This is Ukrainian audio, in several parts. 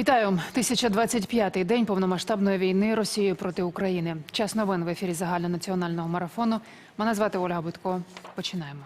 Вітаю 1025-й день повномасштабної війни Росії проти України. Час новин в ефірі загальнонаціонального марафону. Мене звати Ольга Будко. Починаємо.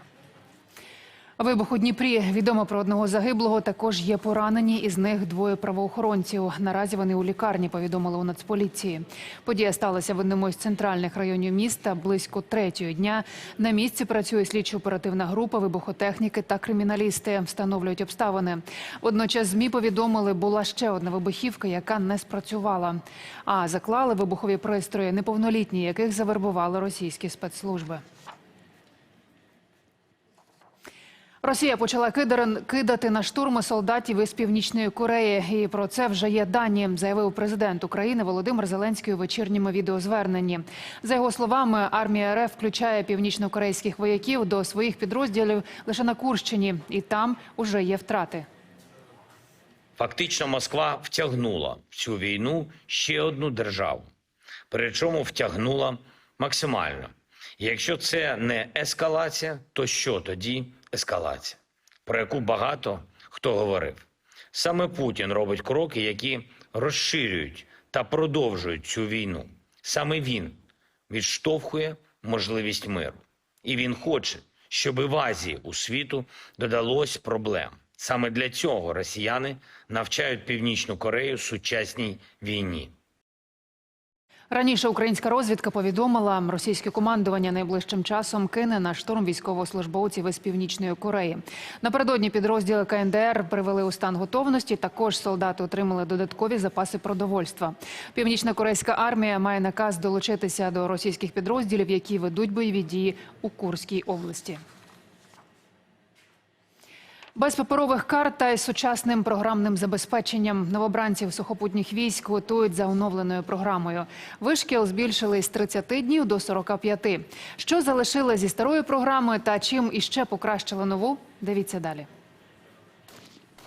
Вибух у Дніпрі. Відомо про одного загиблого. Також є поранені. Із них двоє правоохоронців. Наразі вони у лікарні повідомили у Нацполіції. Подія сталася в одному із центральних районів міста близько третьої дня. На місці працює слідчо-оперативна група, вибухотехніки та криміналісти. Встановлюють обставини. Водночас змі повідомили, була ще одна вибухівка, яка не спрацювала. А заклали вибухові пристрої неповнолітні, яких завербували російські спецслужби. Росія почала кидати на штурми солдатів із північної Кореї. І про це вже є дані, заявив президент України Володимир Зеленський у вечірньому відеозверненні. За його словами, армія РФ включає північнокорейських вояків до своїх підрозділів лише на Курщині, і там уже є втрати. Фактично, Москва втягнула в цю війну ще одну державу. Причому втягнула максимально. Якщо це не ескалація, то що тоді ескалація, про яку багато хто говорив? Саме Путін робить кроки, які розширюють та продовжують цю війну. Саме він відштовхує можливість миру. І він хоче, щоб в Азії у світу додалось проблем. Саме для цього росіяни навчають Північну Корею сучасній війні. Раніше українська розвідка повідомила, російське командування найближчим часом кине на штурм військовослужбовців із північної Кореї. Напередодні підрозділи КНДР привели у стан готовності. Також солдати отримали додаткові запаси продовольства. Північна корейська армія має наказ долучитися до російських підрозділів, які ведуть бойові дії у Курській області. Без паперових карт та із сучасним програмним забезпеченням новобранців сухопутніх військ готують за оновленою програмою. Вишкіл збільшили з 30 днів до 45. Що залишили зі старої програми та чим іще покращили нову? Дивіться далі.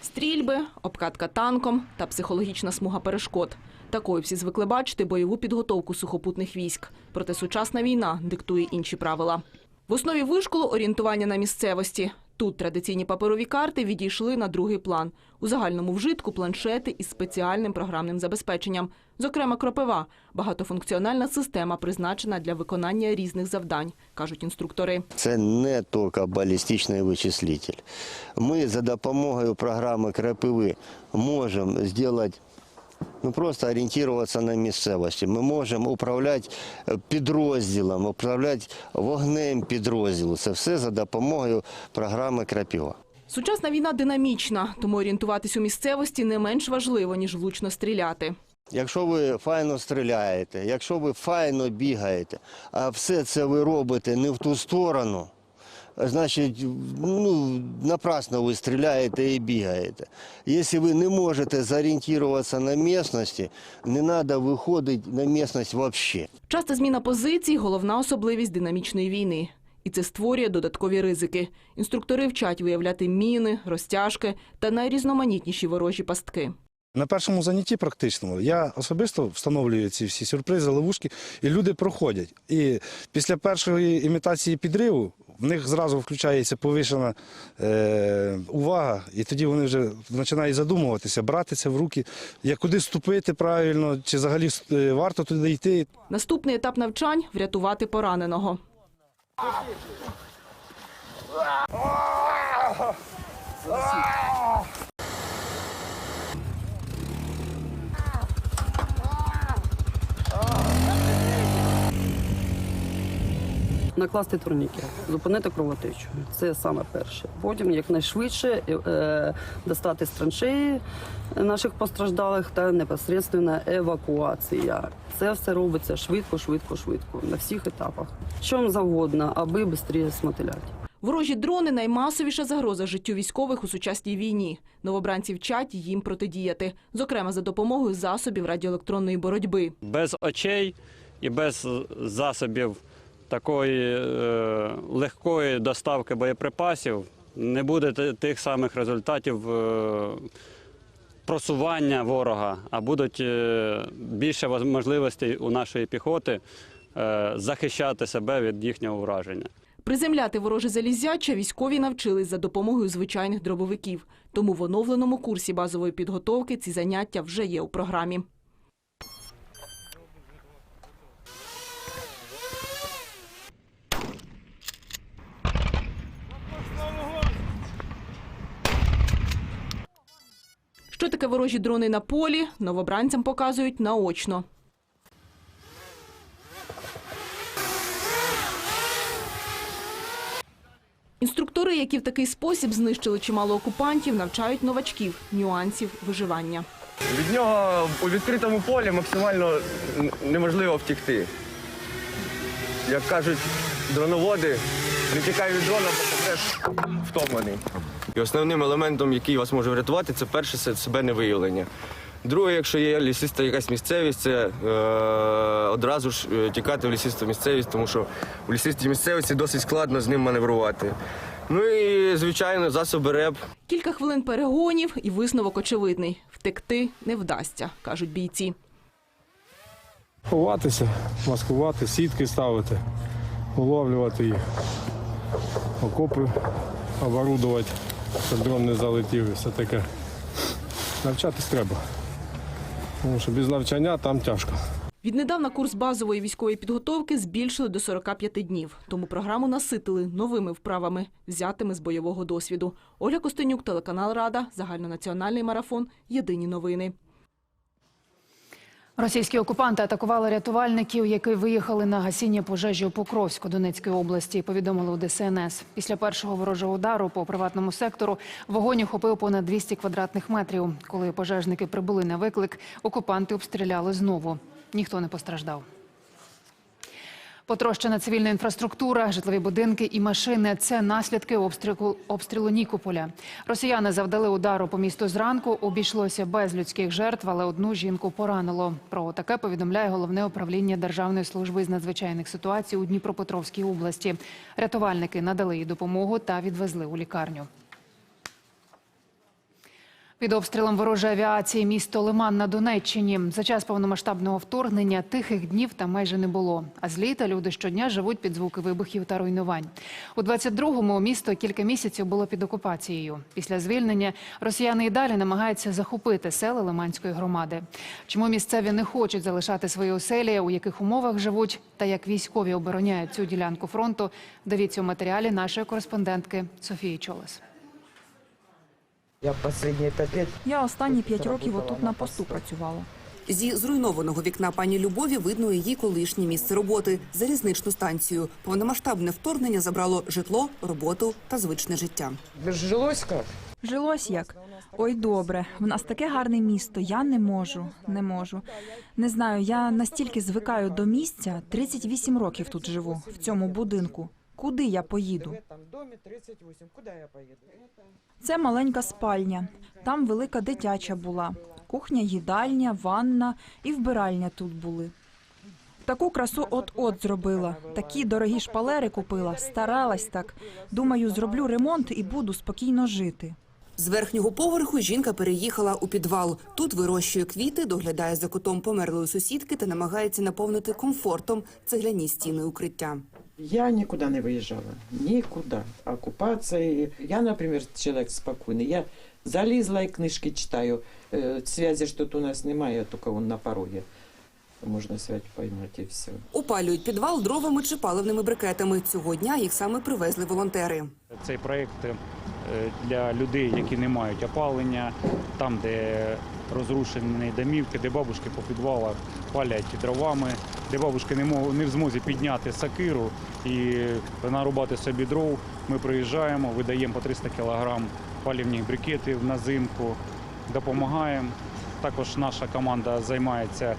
Стрільби, обкатка танком та психологічна смуга перешкод. Такою всі звикли бачити бойову підготовку сухопутних військ. Проте сучасна війна диктує інші правила. В основі вишколу орієнтування на місцевості. Тут традиційні паперові карти відійшли на другий план. У загальному вжитку планшети із спеціальним програмним забезпеченням. Зокрема, кропива – багатофункціональна система, призначена для виконання різних завдань, кажуть інструктори. Це не тільки балістичний вичислитель. Ми за допомогою програми крапиви можемо зробити Ну, просто орієнтуватися на місцевості. Ми можемо управляти е, підрозділом, управляти вогнем підрозділу. Це все за допомогою програми Крапіва. Сучасна війна динамічна, тому орієнтуватись у місцевості не менш важливо, ніж влучно стріляти. Якщо ви файно стріляєте, якщо ви файно бігаєте, а все це ви робите не в ту сторону, значить, ну, напрасно ви стріляєте і бігаєте. Якщо ви не можете зорієнтуватися на місцевості, не треба виходити на місцевість взагалі. Часта зміна позицій – головна особливість динамічної війни. І це створює додаткові ризики. Інструктори вчать виявляти міни, розтяжки та найрізноманітніші ворожі пастки. На першому занятті практичному я особисто встановлюю ці всі сюрпризи, ловушки, і люди проходять. І після першої імітації підриву в них зразу включається повишена е, увага, і тоді вони вже починають задумуватися, брати це в руки, як куди ступити правильно, чи взагалі е, варто туди йти. Наступний етап навчань – врятувати пораненого. Накласти турнікет, зупинити кровотечу. Це саме перше. Потім якнайшвидше е, достати з траншеї наших постраждалих та непосередньо евакуація. Це все робиться швидко, швидко, швидко на всіх етапах. Чому завгодно, аби швидше смотиляти. Ворожі дрони – наймасовіша загроза життю військових у сучасній війні. Новобранці вчать їм протидіяти, зокрема за допомогою засобів радіоелектронної боротьби. без очей і без засобів такої е, легкої доставки боєприпасів не буде тих самих результатів е, просування ворога, а будуть е, більше можливостей у нашої піхоти захищати себе від їхнього ураження. Приземляти вороже залізяча військові навчились за допомогою звичайних дробовиків. Тому в оновленому курсі базової підготовки ці заняття вже є у програмі. Що таке ворожі дрони на полі, новобранцям показують наочно. Інструктори, які в такий спосіб знищили чимало окупантів, навчають новачків нюансів виживання. Від нього у відкритому полі максимально неможливо втікти. Як кажуть дроноводи, не тікай від дрона, бо помреш втомлений. І основним елементом, який вас може врятувати, це перше це себе невиявлення. Друге, якщо є лісиста якась місцевість, це е, одразу ж е, тікати в лісисту місцевість, тому що у лісистій місцевості досить складно з ним маневрувати. Ну і, звичайно, засоби РЕП, Кілька хвилин перегонів і висновок очевидний. Втекти не вдасться, кажуть бійці. Ховатися, маскувати, сітки ставити, уловлювати їх, окопи оборудувати, щоб дрон не залетів і все таке. Навчатись треба. Тому що без навчання там тяжко. Віднедавна курс базової військової підготовки збільшили до 45 днів, тому програму наситили новими вправами, взятими з бойового досвіду. Оля Костенюк, телеканал Рада, загальнонаціональний марафон. Єдині новини. Російські окупанти атакували рятувальників, які виїхали на гасіння пожежі у Покровську Донецької області. Повідомили у ДСНС. Після першого ворожого удару по приватному сектору вогонь охопив понад 200 квадратних метрів. Коли пожежники прибули на виклик, окупанти обстріляли знову. Ніхто не постраждав. Потрощена цивільна інфраструктура, житлові будинки і машини – це наслідки обстрілу, обстрілу Нікополя. Росіяни завдали удару по місту зранку. Обійшлося без людських жертв, але одну жінку поранило. Про таке повідомляє головне управління Державної служби з надзвичайних ситуацій у Дніпропетровській області. Рятувальники надали їй допомогу та відвезли у лікарню. Під обстрілом ворожої авіації місто Лиман на Донеччині. За час повномасштабного вторгнення тихих днів там майже не було. А з літа люди щодня живуть під звуки вибухів та руйнувань. У 22-му місто кілька місяців було під окупацією. Після звільнення росіяни і далі намагаються захопити села Лиманської громади. Чому місцеві не хочуть залишати свої оселі, у яких умовах живуть, та як військові обороняють цю ділянку фронту, дивіться у матеріалі нашої кореспондентки Софії Чолес. Я последние пять лет Я останні п'ять років отут на посту працювала. Зі зруйнованого вікна пані Любові видно її колишнє місце роботи залізничну станцію. Повномасштабне вторгнення забрало житло, роботу та звичне життя. жилось как? Жилось як? Ой, добре. В нас таке гарне місто. Я не можу, не можу. Не знаю, я настільки звикаю до місця. 38 років тут живу, в цьому будинку. Куди я поїду? В этом доме 38. Куда я поеду? Це маленька спальня. Там велика дитяча була. Кухня, їдальня, ванна і вбиральня тут були. Таку красу от-от зробила. Такі дорогі шпалери купила. Старалась так. Думаю, зроблю ремонт і буду спокійно жити. З верхнього поверху жінка переїхала у підвал. Тут вирощує квіти, доглядає за котом померлої сусідки та намагається наповнити комфортом цегляні стіни укриття. Я никуда не выезжала. Никуда. Оккупация. Я, например, человек спокойный. Я залізла і книжки читаю. Э, Связи ж тут у нас немає, тільки он на пороге. Можна связь поймати і все. Опалюють підвал дровами чи паливними брикетами. Цього дня їх саме привезли волонтери. Цей проєкт е, для людей, які не мають опалення, там, де розрушені домівки, де бабушки по підвалах палять дровами, де бабушки не, мог, не в змозі підняти сакиру і нарубати собі дров. Ми приїжджаємо, видаємо по 300 кг палівних брикетів на зимку, допомагаємо. Також наша команда займається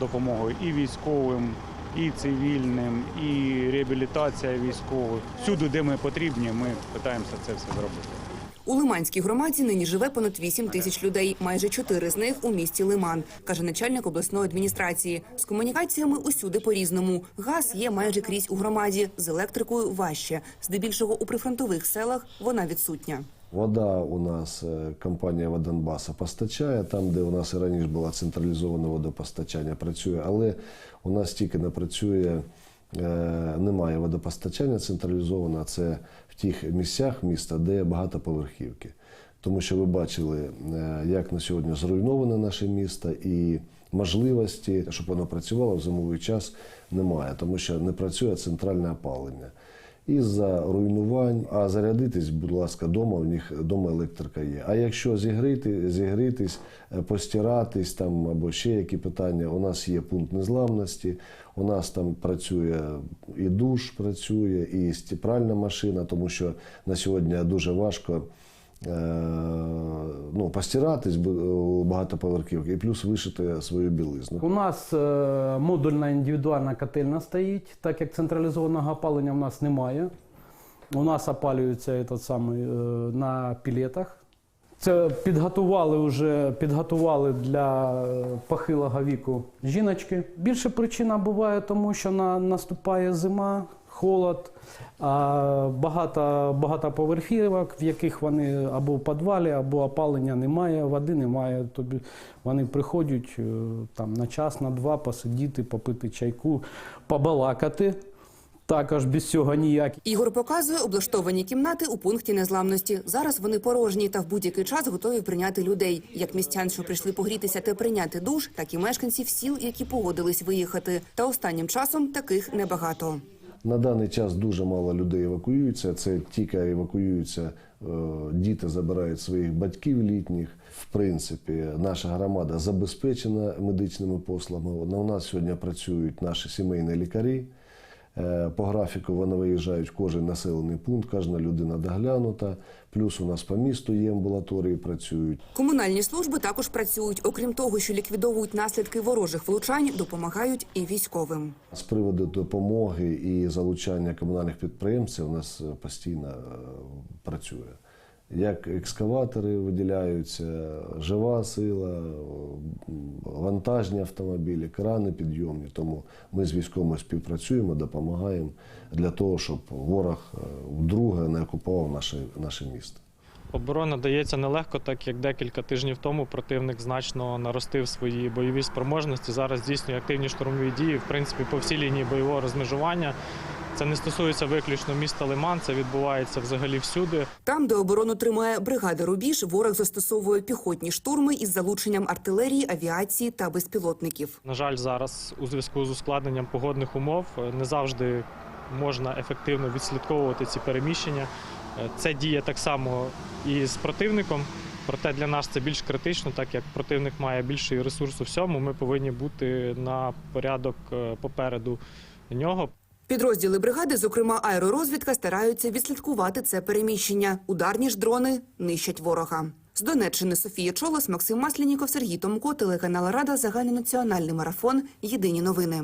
допомогою і військовим, і цивільним, і реабілітація військових. Всюди, де ми потрібні, ми намагаємося це все зробити. У Лиманській громаді нині живе понад 8 тисяч людей. Майже чотири з них у місті Лиман, каже начальник обласної адміністрації. З комунікаціями усюди по-різному. Газ є майже крізь у громаді, з електрикою важче. Здебільшого у прифронтових селах вона відсутня. Вода у нас е, компанія Водонбаса постачає, там, де у нас і раніше було централізоване водопостачання, працює, але у нас тільки не працює е, немає водопостачання централізованого, це в тих місцях міста, де багатоповерхівки. Тому що ви бачили, е, як на сьогодні зруйноване наше місто, і можливості, щоб воно працювало в зимовий час, немає, тому що не працює центральне опалення. Із-за руйнувань, а зарядитись, будь ласка, дома у них дома електрика є. А якщо зігрити, зігрітись, е, постиратись там або ще які питання, у нас є пункт незламності, у нас там працює і душ, працює, і стіпральна машина, тому що на сьогодні дуже важко. Е, Ну, постиратись у багатоповерхівки і плюс вишити свою білизну. У нас е, модульна індивідуальна котельна стоїть, так як централізованого опалення в нас немає. У нас опалюється этот самий, е, на пілетах. Це підготували вже підготували для е, похилого віку жіночки. Більше причина буває, тому що на, наступає зима, холод, багато, багато поверхівок, в яких вони або в підвалі, або опалення немає, води немає. Тобі вони приходять е, там на час, на два посидіти, попити чайку, побалакати. Також без цього ніяк. Ігор показує облаштовані кімнати у пункті незламності. Зараз вони порожні та в будь-який час готові прийняти людей, як містян, що прийшли погрітися та прийняти душ, так і мешканців сіл, які погодились виїхати. Та останнім часом таких небагато. На даний час дуже мало людей евакуюються. Це тільки евакуюються е, діти, забирають своїх батьків літніх. В принципі, наша громада забезпечена медичними послугами. У нас сьогодні працюють наші сімейні лікарі. Е, По графіку вони виїжджають в кожен населений пункт, кожна людина доглянута. Плюс у нас по місту є амбулаторії, працюють. Комунальні служби також працюють. Окрім того, що ліквідовують наслідки ворожих влучань, допомагають і військовим. З приводу допомоги і залучання комунальних підприємців у нас е, постійно е, працює. Як екскаватори виділяються, жива сила, вантажні автомобілі, крани підйомні. Тому ми з військовими співпрацюємо, допомагаємо для того, щоб ворог е, вдруге не окупував наше, наше місто. Оборона дається нелегко, так як декілька тижнів тому противник значно наростив свої бойові спроможності. Зараз здійснює активні штурмові дії, в принципі, по всій лінії бойового розмежування. Це не стосується виключно міста Лиман, це відбувається взагалі всюди. Там, де оборону тримає бригада Рубіж, ворог застосовує піхотні штурми із залученням артилерії, авіації та безпілотників. На жаль, зараз у зв'язку з ускладненням погодних умов е, не завжди можна ефективно відслідковувати ці переміщення. Е, Це діє так само і з противником. Проте для нас це більш критично, так як противник має більший ресурс у всьому. Ми повинні бути на порядок е, попереду нього. Підрозділи бригади, зокрема аеророзвідка, стараються відслідкувати це переміщення. Ударні ж дрони нищать ворога. З Донеччини Софія Чолос, Максим Маслініков, Сергій Томко, телеканал Рада, загальнонаціональний марафон. Єдині новини.